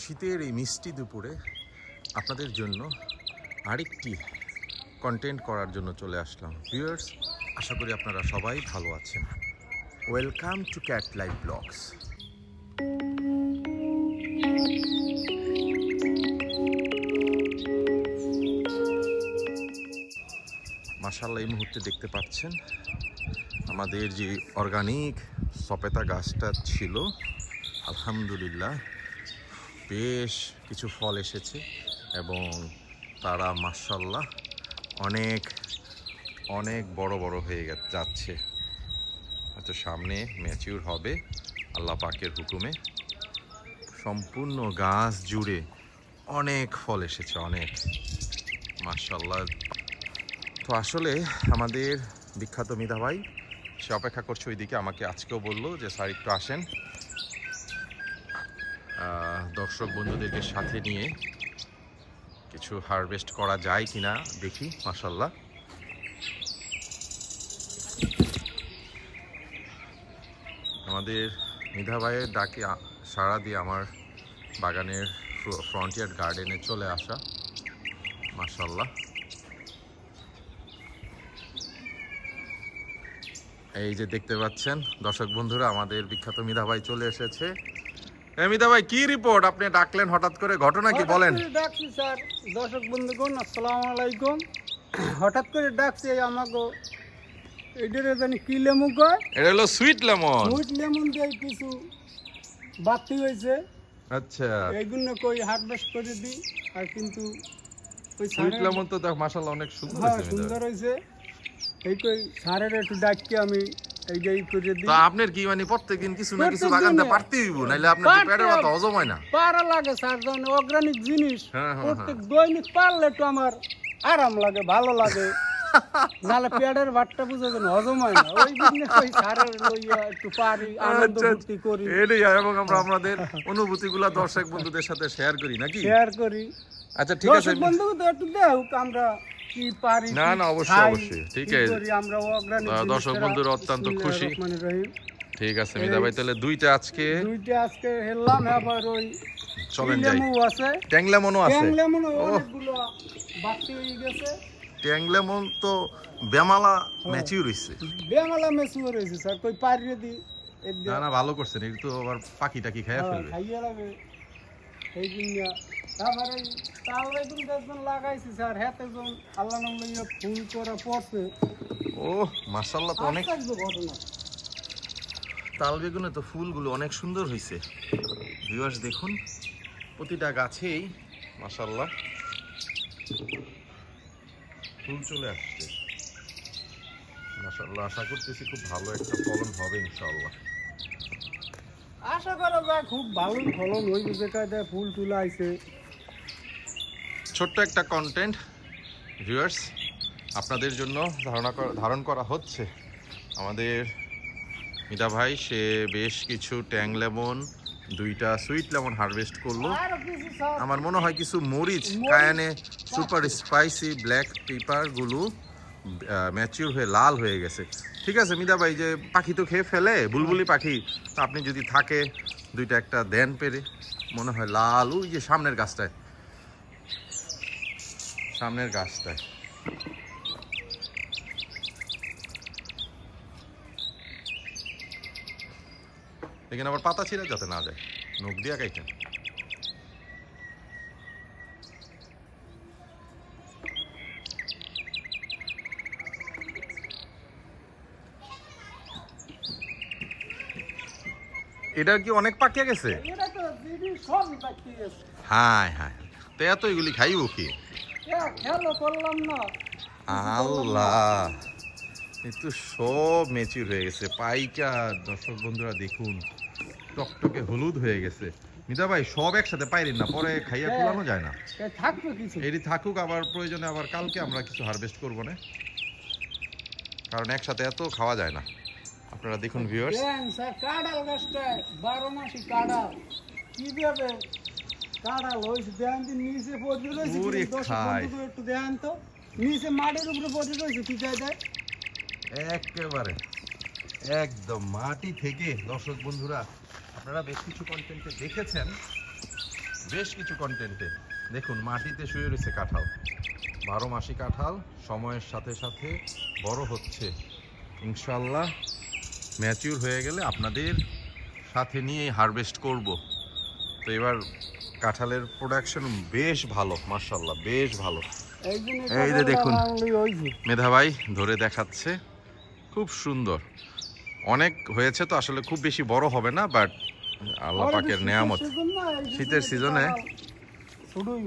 শীতের এই মিষ্টি দুপুরে আপনাদের জন্য আরেকটি কন্টেন্ট করার জন্য চলে আসলাম। ভিউয়ার্স আশা করি আপনারা সবাই ভালো আছেন। Welcome to cat life blogs মাসাল্লাহ এই মুহূর্তে দেখতে পাচ্ছেন আমাদের যে অর্গানিক সপেতা গাছটা ছিল, আলহামদুলিল্লাহ। বেশ কিছু ফল এসেছে এবং তারা মাসাল্লাহ অনেক অনেক বড় বড় হয়ে যাচ্ছে। হয়তো সামনে ম্যাচিউর হবে আল্লাহ পাকের হুকুমে। সম্পূর্ণ গাছ জুড়ে অনেক ফল এসেছে, অনেক মাসাল্লাহ তো আসলে আমাদের বিখ্যাত মিধা ভাই, সে অপেক্ষা করছে ওইদিকে, আমাকে আজকেও বলল যে, স্যার, একটু আসেন। দর্শক বন্ধুদেরকে সাথে নিয়ে কিছু হারভেস্ট করা যায় কিনা দেখি মাসাল্লাহ আমাদের মিধা ভাইয়ের ডাকে সাড়া দিয়ে আমার বাগানের ফ্রন্টিয়ার গার্ডেনে চলে আসা মাসাল্লাহ এই যে দেখতে পাচ্ছেন, দর্শক বন্ধুরা, আমাদের বিখ্যাত মিধা ভাই চলে এসেছে। এ মিধা ভাই কি রিপোর্ট আপনি ডাকলেন হঠাৎ করে ঘটনা কি? বলেন। ডাকছি স্যার। দর্শক বন্ধুগণ আসসালামু আলাইকুম। হঠাৎ করে ডাকছি আমাকে এটারে জানি কি লেমু কয়? এটা হলো সুইট লেমন মুইট লেমন দিয়ে কিছু বাতি হয়েছে। আচ্ছা। এইগুলো কই হারভেস্ট করে দিই আর কিন্তু ওই সুইট লেমন তো দেখ মাশাআল্লাহ অনেক সুন্দর হ্যাঁ হয়েছে সুন্দর হয়েছে। এই কই সারের একটু ডাককে আমি। তো আপনার কি মানে প্রত্যেকদিন কিছু না কিছু বাগানটা দিনে। হইব? নাইলে আপনার তো ব্যথা হজম হয় না। পারা লাগে স্যার অর্গানিক জিনিস। প্রত্যেক দৈনিক পারলে একটু আমার আরাম লাগে ভালো লাগে। নাহলে পেটের ভাতটা বুঝে যেন হজম হয় না। ওই দিনে ওই সারের লইয়া একটু পারি আনন্দ আচ্ছা, ফুর্তি করি। এটাই এবং আমরা আমাদের অনুভূতিগুলো দর্শক বন্ধুদের সাথে শেয়ার করি নাকি? শেয়ার করি। আচ্ছা ঠিক আছে। বন্ধু তো একটু দেখ আমরা কি পারি না, না, অবশ্যই, অবশ্যই, ঠিক আছে। আমরা দর্শক বন্ধুরা অত্যন্ত খুশি। ঠিক আছে ভাই তাহলে দুইটা আজকে। দুইটা আজকে হেললাম আবার ওই চলেন যাই। আছে। অনেকগুলো বাড়তি হয়ে গেছে। তো বেমালা ম্যাচিউর হইছে বেমালা মেসুয়া রয়েছে স্যার কই পারিয়ে দি। না না ভালো করছেন একটু তো আবার পাখি টাকি খাইয়া হ্যাঁ, ফেলবে। খাইয়ে লাগে এই জন্য তারপরে তাল লাগাইছি স্যার আল্লাহ নাম লইয়া ফুল করা পড়ছে। ও মাশাআল্লাহ তো অনেক ঘটনা। তাল বেগুনে তো ফুলগুলো অনেক সুন্দর হয়েছে ভিউয়ার্স দেখুন প্রতিটা গাছেই ফুল চলে আসছে। মাশাআল্লাহ আশা করতেছি খুব ভালো একটা ফলন হবে ইনশাআল্লাহ। আশা করা যায় খুব ভালো ফলন হইবে যে কায়দায় ফুল টুল আইছে। ছোট্ট একটা কন্টেন্ট ভিউয়ার্স আপনাদের জন্য ধারণা করা- ধারণ করা হচ্ছে। আমাদের মিতা ভাই সে বেশ কিছু ট্যাং লেমন দুইটা সুইট লেমন হারভেস্ট করল। আমার মনে হয় কিছু মরিচ। কায়ানে সুপার স্পাইসি ব্ল্যাক পেপারগুলো ম্যাচিউর হয়ে লাল হয়ে গেছে। ঠিক আছে মিদা ভাই যে পাখি তো খেয়ে ফেলে বুলবুলি পাখি তো আপনি যদি থাকে দুইটা একটা দেন পেরে মনে হয় লাল ওই যে সামনের গাছটায়। সামনের গাছটায়। এখানে আবার পাতা ছিঁড়ে যাতে না যায়। নখ দিয়া কাইটেন এটা কি অনেক পাকিয়ে গেছে? হাই হাই তো এত এগুলি খাইব কি? খেলো করলাম না। আল্লাহ এই তো সব মেচুর হয়ে গেছে। পাইকা দর্শক বন্ধুরা দেখুন টকটকে হলুদ হয়ে গেছে। মিতা ভাই সব একসাথে পাইলেন না পরে খাইয়া হ্যাঁ। খোলানো যায় না। থাকবে কিছু। এটি থাকুক আবার প্রয়োজনে আবার কালকে আমরা কিছু হারভেস্ট করব না? কারণ একসাথে এত খাওয়া যায় না। আপনারা দেখুন ভিউয়ার্স স্যার কাঁড়াল গাছটায় বারো মাসি কাঁড়াল কি দেন দিন নিচে পড়ে একটু দেন তো। নিচে মাটির উপরে পড়ে একেবারে। একদম মাটি থেকে দর্শক বন্ধুরা আপনারা বেশ কিছু কন্টেন্টে দেখেছেন। বেশ কিছু কন্টেন্টে দেখুন মাটিতে শুয়ে রয়েছে কাঁঠাল। বারো মাসি কাঁঠাল সময়ের সাথে সাথে বড় হচ্ছে। ইনশাল্লাহ ম্যাচিউর হয়ে গেলে আপনাদের সাথে নিয়ে হারভেস্ট করব। তো এবার কাঁঠালের প্রোডাকশন বেশ ভালো মার্শাল্লাহ বেশ ভালো। এই যে দেখুন। মেধা ভাই ধরে দেখাচ্ছে খুব সুন্দর। অনেক হয়েছে তো আসলে খুব বেশি বড় হবে না বাট আল্লাহ পাকের নেয়ামত। শীতের সিজনে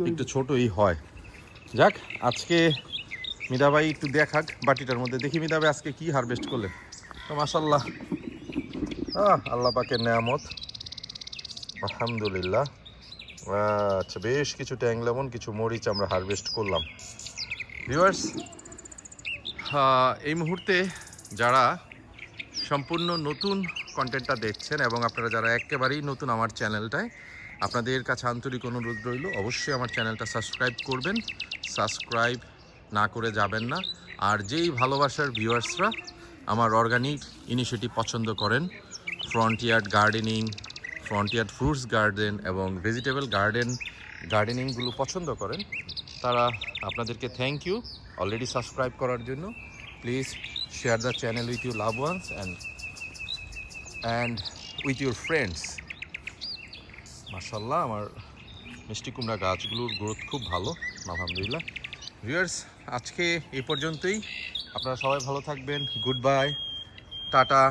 একটু ছোটই হয়। যাক আজকে মিদা ভাই একটু দেখাক বাটিটার মধ্যে। দেখি মিদা ভাই আজকে কি হারভেস্ট করলেন। তো মাসাল্লাহ আল্লাহ পাকের নেয়ামত। আলহামদুলিল্লাহ। আচ্ছা বেশ কিছু ট্যাং লেমন কিছু মরিচ আমরা হারভেস্ট করলাম। ভিউয়ার্স এই মুহূর্তে যারা সম্পূর্ণ নতুন কন্টেন্টটা দেখছেন এবং আপনারা যারা একেবারেই নতুন আমার চ্যানেলটায় আপনাদের কাছে আন্তরিক অনুরোধ রইল, অবশ্যই আমার চ্যানেলটা সাবস্ক্রাইব করবেন। সাবস্ক্রাইব না করে যাবেন না। আর যেই ভালোবাসার ভিউয়ার্সরা আমার অর্গানিক ইনিশিয়েটিভ পছন্দ করেন front yard gardening front yard fruits garden এবং ভেজিটেবল গার্ডেন গার্ডেনিংগুলো পছন্দ করেন, তারা আপনাদেরকে থ্যাংক ইউ অলরেডি সাবস্ক্রাইব করার জন্য। Please share the channel with you love ones and and with your friends মার্শাল্লাহ আমার মিষ্টি কুমড়া গাছগুলোর গ্রোথ খুব ভালো, আলহামদুলিল্লাহ। ভিউয়ার্স আজকে এই পর্যন্তই। আপনারা সবাই ভালো থাকবেন। Good bye tata.